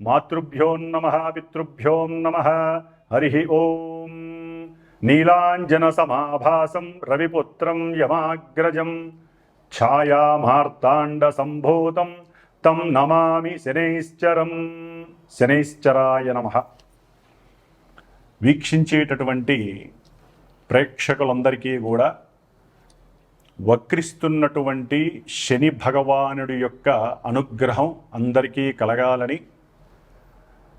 మాతృభ్యోన్నమ నమ నమ హరి ఓం. నీలాంజనసమాభాసం రవిపుత్రం యమాగ్రజం ఛాయామార్తాండసంభూతం తం నమామి శనైశ్చరం. శనైశ్చరాయ నమ. వీక్షించేటటువంటి ప్రేక్షకులందరికీ కూడా వక్రిస్తున్నటువంటి శని భగవానుడి యొక్క అనుగ్రహం అందరికీ కలగాలని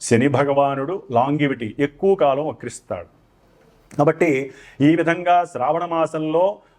శని భగవానుడు లాంగివిటీ ఎక్కువ కాలం వక్రిస్తాడు కాబట్టి ఈ విధంగా శ్రావణ మాసంలో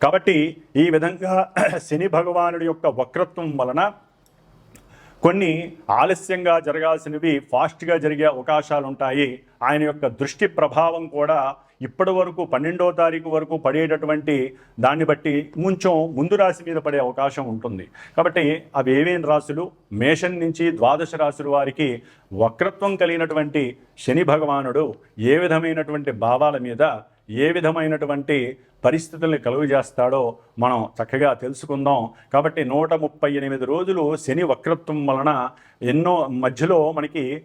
కాబట్టి ఈ విధంగా శని భగవానుడి యొక్క వక్రత్వం వలన కొన్ని ఆలస్యంగా జరగాల్సినవి ఫాస్ట్గా జరిగే అవకాశాలు ఉంటాయి ఆయన యొక్క దృష్టి ప్రభావం కూడా ఇప్పటి వరకు పన్నెండో తారీఖు వరకు పడేటటువంటి దాన్ని బట్టి కొంచెం ముందు రాశి మీద పడే అవకాశం ఉంటుంది. కాబట్టి అవి ఏమేం రాశులు? మేషం నుంచి ద్వాదశ రాశుల వారికి వక్రత్వం కలిగినటువంటి శని భగవానుడు ఏ విధమైనటువంటి భావాల మీద ఏ విధమైనటువంటి పరిస్థితుల్ని కలుగు చేస్తాడో మనం చక్కగా తెలుసుకుందాం. కాబట్టి నూట ముప్పై ఎనిమిది రోజులు శని వక్రత్వం వలన ఎన్నో మధ్యలో మనకి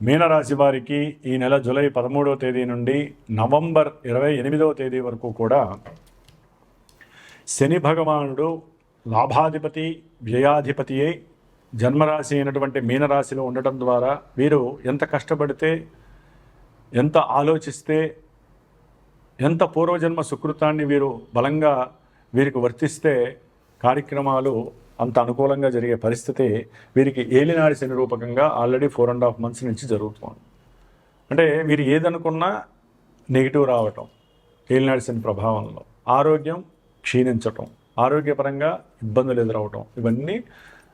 మీనరాశి వారికి ఈ నెల జూలై పదమూడవ తేదీ నుండి నవంబర్ ఇరవై ఎనిమిదవ తేదీ వరకు కూడా శని భగవానుడు లాభాధిపతి వ్యయాధిపతి అయి జన్మరాశి అయినటువంటి మీనరాశిలో ఉండటం ద్వారా వీరు ఎంత కష్టపడితే ఎంత ఆలోచిస్తే ఎంత పూర్వజన్మ సుకృతాన్ని వీరు బలంగా వీరికి వర్తిస్తే కార్యక్రమాలు అంత అనుకూలంగా జరిగే పరిస్థితి వీరికి ఏలినాడి శని రూపకంగా already four and half months నుంచి జరుగుతుంది. అంటే వీరు ఏదనుకున్నా నెగిటివ్ రావటం ఏలినాడి శని ప్రభావంలో. ఆరోగ్యం క్షీణించటం ఆరోగ్యపరంగా ఇబ్బందులు ఎదురవటం ఇవన్నీ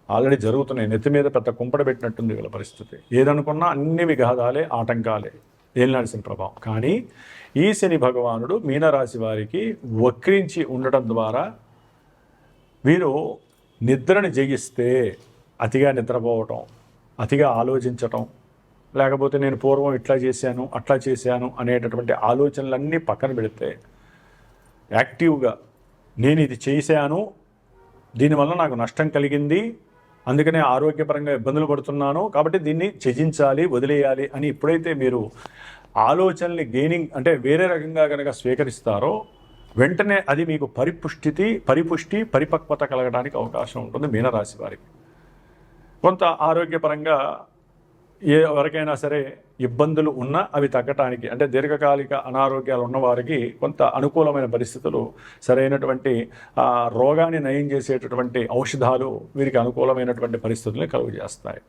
ఆల్రెడీ జరుగుతున్నాయి. నెత్తి మీద పెద్ద కుంపడ పెట్టినట్టుంది వీళ్ళ పరిస్థితి. ఏదనుకున్నా అన్ని విఘాదాలే ఆటంకాలే ఏలినాడి శని ప్రభావం. కానీ ఈ శని భగవానుడు మీనరాశి వారికి వక్రించి ఉండటం ద్వారా వీరు నిద్రని జయిస్తే అతిగా నిద్రపోవటం అతిగా ఆలోచించటం లేకపోతే నేను పూర్వం ఇట్లా చేశాను అట్లా చేశాను అనేటటువంటి ఆలోచనలన్నీ పక్కన పెడితే యాక్టివ్గా నేను ఇది చేశాను దీనివల్ల నాకు నష్టం కలిగింది అందుకనే ఆరోగ్యపరంగా ఇబ్బందులు పడుతున్నాను కాబట్టి దీన్ని త్యజించాలి వదిలేయాలి అని ఎప్పుడైతే మీరు ఆలోచనల్ని గెయినింగ్ అంటే వేరే రకంగా కనుక స్వీకరిస్తారో వెంటనే అది మీకు పరిపుష్టితి పరిపుష్టి పరిపక్వత కలగడానికి అవకాశం ఉంటుంది మీనరాశి వారికి. కొంత ఆరోగ్యపరంగా ఏ ఎవరికైనా సరే ఇబ్బందులు ఉన్నా అవి తగ్గటానికి అంటే దీర్ఘకాలిక అనారోగ్యాలు ఉన్నవారికి కొంత అనుకూలమైన పరిస్థితులు సరైనటువంటి ఆ, రోగాన్ని నయం చేసేటటువంటి ఔషధాలు వీరికి అనుకూలమైనటువంటి పరిస్థితుల్ని కలుగు చేస్తాయి.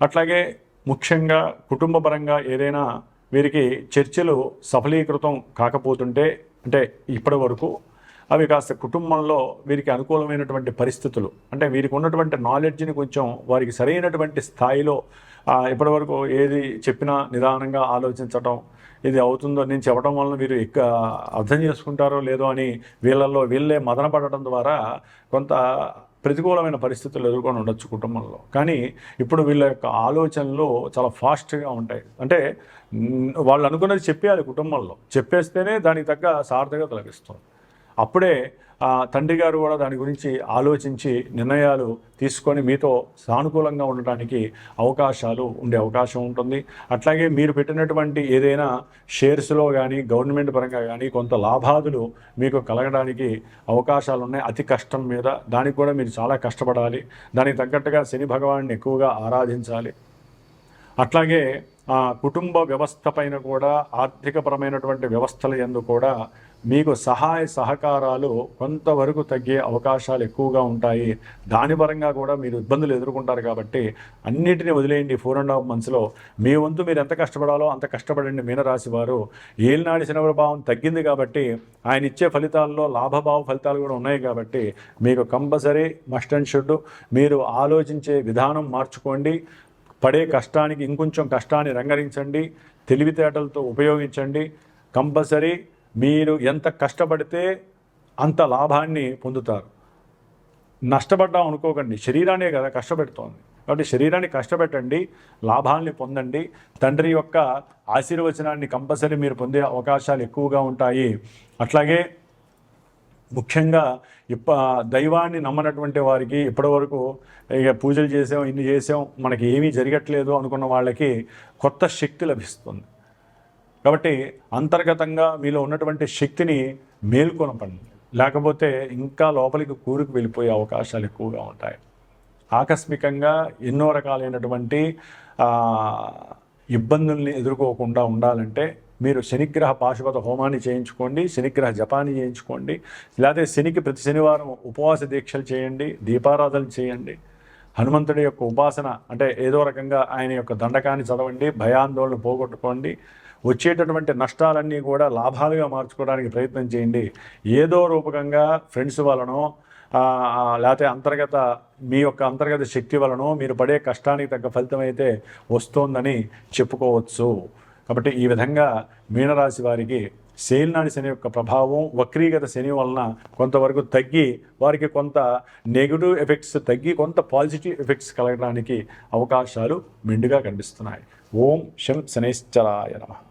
అట్లాగే ముఖ్యంగా కుటుంబపరంగా ఏదైనా వీరికి చర్చలు సఫలీకృతం కాకపోతుంటే అంటే ఇప్పటి వరకు అవి కాస్త కుటుంబంలో వీరికి అనుకూలమైనటువంటి పరిస్థితులు. అంటే వీరికి ఉన్నటువంటి నాలెడ్జ్ని కొంచెం వారికి సరైనటువంటి స్థాయిలో ఇప్పటివరకు ఏది చెప్పినా నిదానంగా ఆలోచించటం ఇది అవుతుందో నేను చెప్పడం వలన వీరు ఎక్కువ అర్థం చేసుకుంటారో లేదో అని వీళ్ళల్లో వీళ్ళే మదన పడటం ద్వారా కొంత ప్రతికూలమైన పరిస్థితులు ఎదుర్కొని ఉండొచ్చు కుటుంబంలో. కానీ ఇప్పుడు వీళ్ళ యొక్క ఆలోచనలు చాలా ఫాస్ట్గా ఉంటాయి. అంటే వాళ్ళు అనుకున్నది చెప్పేయాలి కుటుంబంలో. చెప్పేస్తేనే దానికి తగ్గ సార్థకత లభిస్తుంది. అప్పుడే ఆ, తండ్రి గారు కూడా దాని గురించి ఆలోచించి నిర్ణయాలు తీసుకొని మీతో సానుకూలంగా ఉండటానికి అవకాశాలు ఉండే అవకాశం ఉంటుంది. అట్లాగే మీరు పెట్టినటువంటి ఏదైనా షేర్స్లో కానీ గవర్నమెంట్ పరంగా కానీ కొంత లాభాదులు మీకు కలగడానికి అవకాశాలు ఉన్నాయి. అతి కష్టం మీద దానికి కూడా మీరు చాలా కష్టపడాలి. దానికి తగ్గట్టుగా శని భగవాన్ని ఎక్కువగా ఆరాధించాలి. అట్లాగే ఆ కుటుంబ వ్యవస్థ పైన కూడా ఆర్థికపరమైనటువంటి వ్యవస్థల ఎందు కూడా మీకు సహాయ సహకారాలు కొంతవరకు తగ్గే అవకాశాలు ఎక్కువగా ఉంటాయి. దాని పరంగా కూడా మీరు ఇబ్బందులు ఎదుర్కొంటారు కాబట్టి అన్నిటిని వదిలేయండి ఫోర్ అండ్ హాఫ్ మంత్స్లో మీ వంతు మీరు ఎంత కష్టపడాలో అంత కష్టపడండి మీనరాశి వారు. ఏలినాడి శని ప్రభావం తగ్గింది కాబట్టి ఆయన ఇచ్చే ఫలితాల్లో లాభభావ ఫలితాలు కూడా ఉన్నాయి కాబట్టి మీకు కంపల్సరీ మస్ట్ అండ్ షుడ్ మీరు ఆలోచించే విధానం మార్చుకోండి. పడే కష్టానికి ఇంకొంచెం కష్టాన్ని రంగరించండి. తెలివితేటలతో ఉపయోగించండి. కంపల్సరీ మీరు ఎంత కష్టపడితే అంత లాభాన్ని పొందుతారు. నష్టపడ్డాం అనుకోకండి. శరీరానే కదా కష్టపెడుతోంది. కాబట్టి శరీరాన్ని కష్టపెట్టండి లాభాల్ని పొందండి. తండ్రి యొక్క ఆశీర్వచనాన్ని కంపల్సరీ మీరు పొందే అవకాశాలు ఎక్కువగా ఉంటాయి. అట్లాగే ముఖ్యంగా ఇప్ప దైవాన్ని నమ్మనటువంటి వారికి ఇప్పటివరకు ఇక పూజలు చేసాం ఇన్ని చేసాం మనకి ఏమీ జరగట్లేదు అనుకున్న వాళ్ళకి కొత్త శక్తి లభిస్తుంది. కాబట్టి అంతర్గతంగా మీలో ఉన్నటువంటి శక్తిని మేల్కొనపండి. లేకపోతే ఇంకా లోపలికి కూరుకు వెళ్ళిపోయే అవకాశాలు ఎక్కువగా ఉంటాయి. ఆకస్మికంగా ఎన్నో రకాలైనటువంటి ఇబ్బందుల్ని ఎదుర్కోకుండా ఉండాలంటే మీరు శనిగ్రహ పాశుపత హోమాన్ని చేయించుకోండి శనిగ్రహ జపాన్ని చేయించుకోండి లేకపోతే శనికి ప్రతి శనివారం ఉపవాస దీక్షలు చేయండి దీపారాధన చేయండి. హనుమంతుడి యొక్క ఉపాసన అంటే ఏదో రకంగా ఆయన యొక్క దండకాన్ని చదవండి భయాందోళన పోగొట్టుకోండి వచ్చేటటువంటి నష్టాలన్నీ కూడా లాభాలుగా మార్చుకోవడానికి ప్రయత్నం చేయండి. ఏదో రూపకంగా ఫ్రెండ్స్ వలనో లేకపోతే అంతర్గత మీ యొక్క అంతర్గత శక్తి వలనో మీరు పడే కష్టానికి తగ్గ ఫలితం అయితే వస్తోందని చెప్పుకోవచ్చు. కాబట్టి ఈ విధంగా మీనరాశి వారికి శైలినాడి శని యొక్క ప్రభావం వక్రీగత శని వలన కొంతవరకు తగ్గి వారికి కొంత నెగిటివ్ ఎఫెక్ట్స్ తగ్గి కొంత పాజిటివ్ ఎఫెక్ట్స్ కలగడానికి అవకాశాలు మెండుగా కనిపిస్తున్నాయి. ఓం శం శనేశ్చరాయ నమః.